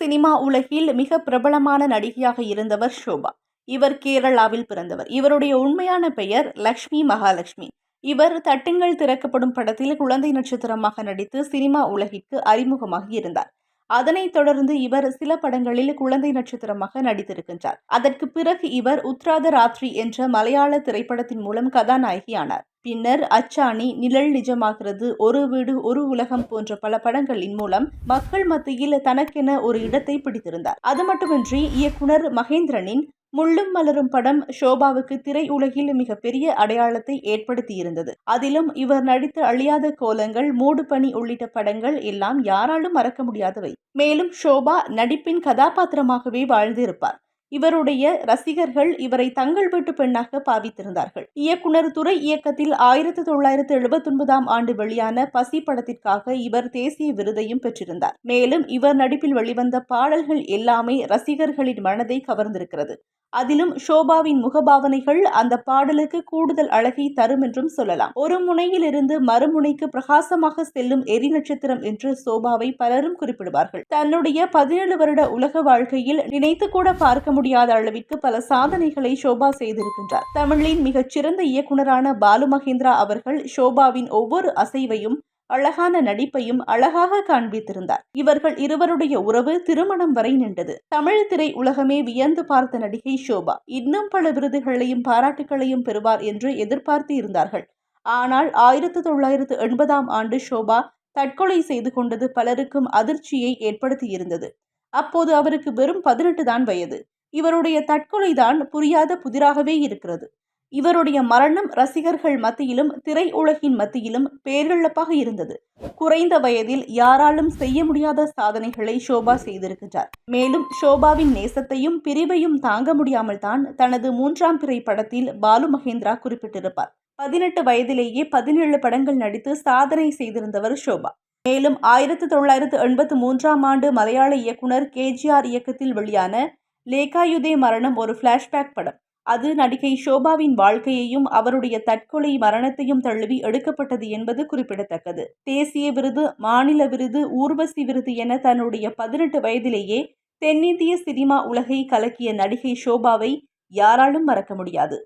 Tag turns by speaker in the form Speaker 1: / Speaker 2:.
Speaker 1: Cinema உலகில் மிக பிரபலமான நடிகையாக இருந்தவர் ஷோபா. இவர் கேரளாவில் பிறந்தவர். இவருடைய உண்மையான பெயர் லக்ஷ்மி மகாலட்சுமி. இவர் தட்டுங்கள் திறக்கப்படும் படத்தில் குழந்தை நட்சத்திரமாக நடித்து சினிமா உலகிற்கு அறிமுகமாகி இருந்தார். அதனைத் தொடர்ந்து இவர் சில படங்களில் குழந்தை நட்சத்திரமாக நடித்திருக்கின்றார். அதற்கு பிறகு இவர் உத்ராத ராத்ரி என்ற மலையாள திரைப்படத்தின் மூலம் கதாநாயகியானார். பின்னர் அச்சாணி நிழல் நிஜமாகிறது. ஒரு வீடு ஒரு உலகம் போன்ற பல படங்களின் மூலம் மக்கள் மத்தியில் தனக்கென ஒரு இடத்தை பிடித்திருந்தார். அது மட்டுமின்றி இயக்குனர் மகேந்திரனின் முள்ளும் மலரும் படம் ஷோபாவுக்கு திரையுலகில் மிகப்பெரிய அடையாளத்தை ஏற்படுத்தியிருந்தது. அதிலும் இவர் நடித்த அழியாத கோலங்கள் மூடுபனி உள்ளிட்ட படங்கள் எல்லாம் யாராலும் மறக்க முடியாதவை. மேலும் ஷோபா நடிப்பின் கதாபாத்திரமாகவே வாழ்ந்திருப்பார். இவருடைய ரசிகர்கள் இவரை தங்கள் வீட்டு பெண்ணாக பாவித்திருந்தார்கள். இயக்குனர் துறை இயக்கத்தில் ஆயிரத்தி தொள்ளாயிரத்தி எழுபத்தி ஒன்பதாம் ஆண்டு வெளியான பசி படத்திற்காக இவர் தேசிய விருதையும் பெற்றிருந்தார். மேலும் இவர் நடிப்பில் வெளிவந்த பாடல்கள் எல்லாமே ரசிகர்களின் மனதை கவர்ந்திருக்கிறது. அதிலும் ஷோபாவின் முகபாவனைகள் அந்த பாடலுக்கு கூடுதல் அழகை தரும் என்றும் சொல்லலாம். ஒரு முனையிலிருந்து மறுமுனைக்கு பிரகாசமாக செல்லும் எரி நட்சத்திரம் என்று சோபாவை பலரும் குறிப்பிடுவார்கள். தன்னுடைய பதினேழு வருட உலக வாழ்க்கையில் நினைத்து கூட பார்க்க முடியாத அளவிற்கு பல சாதனைகளை ஷோபா செய்திருக்கின்றார். தமிழின் மிகச்சிறந்த இயக்குனரான பாலு மகேந்திரா அவர்கள் ஷோபாவின் ஒவ்வொரு அசைவையும் அழகான நடிப்பையும் அழகாக காண்பித்திருந்தார். இவர்கள் இருவருடைய உறவு திருமணம் வரை நின்றது. தமிழ் திரை உலகமே வியந்து பார்த்த நடிகை ஷோபா இன்னும் பல விருதுகளையும் பாராட்டுகளையும் பெறுவார் என்று எதிர்பார்த்து இருந்தார்கள் ஆனால் ஆயிரத்தி தொள்ளாயிரத்து எண்பதாம் ஆண்டு ஷோபா தற்கொலை செய்து கொண்டது பலருக்கும் அதிர்ச்சியை ஏற்படுத்தியிருந்தது. அப்போது அவருக்கு வெறும் பதினெட்டு தான் வயது. இவருடைய தற்கொலைதான் புரியாத புதிராகவே இருக்கிறது. இவருடைய மரணம் ரசிகர்கள் மத்தியிலும் திரையுலகின் மத்தியிலும் பேரிழப்பாக இருந்தது. குறைந்த வயதில் யாராலும் செய்ய முடியாத சாதனைகளை ஷோபா செய்திருக்கிறார். மேலும் ஷோபாவின் நேசத்தையும் பிரிவையும் தாங்க முடியாமல் தான் தனது மூன்றாம் பிறை படத்தில் பாலு மகேந்திரா குறிப்பிட்டிருப்பார். பதினெட்டு வயதிலேயே பதினேழு படங்கள் நடித்து சாதனை செய்திருந்தவர் ஷோபா. மேலும் ஆயிரத்தி தொள்ளாயிரத்து எண்பத்தி மூன்றாம் ஆண்டு மலையாள இயக்குனர் கேஜிஆர் இயக்கத்தில் வெளியான லேகாயுதே மரணம் ஒரு ஃப்ளாஷ்பேக் படம். அது நடிகை ஷோபாவின் வாழ்க்கையையும் அவருடைய தற்கொலை மரணத்தையும் தழுவி எடுக்கப்பட்டது என்பது குறிப்பிடத்தக்கது. தேசிய விருது மாநில விருது ஊர்வசி விருது என தன்னுடைய பதினெட்டு வயதிலேயே தென்னிந்திய சினிமா உலகை கலக்கிய நடிகை ஷோபாவை யாராலும் மறக்க முடியாது.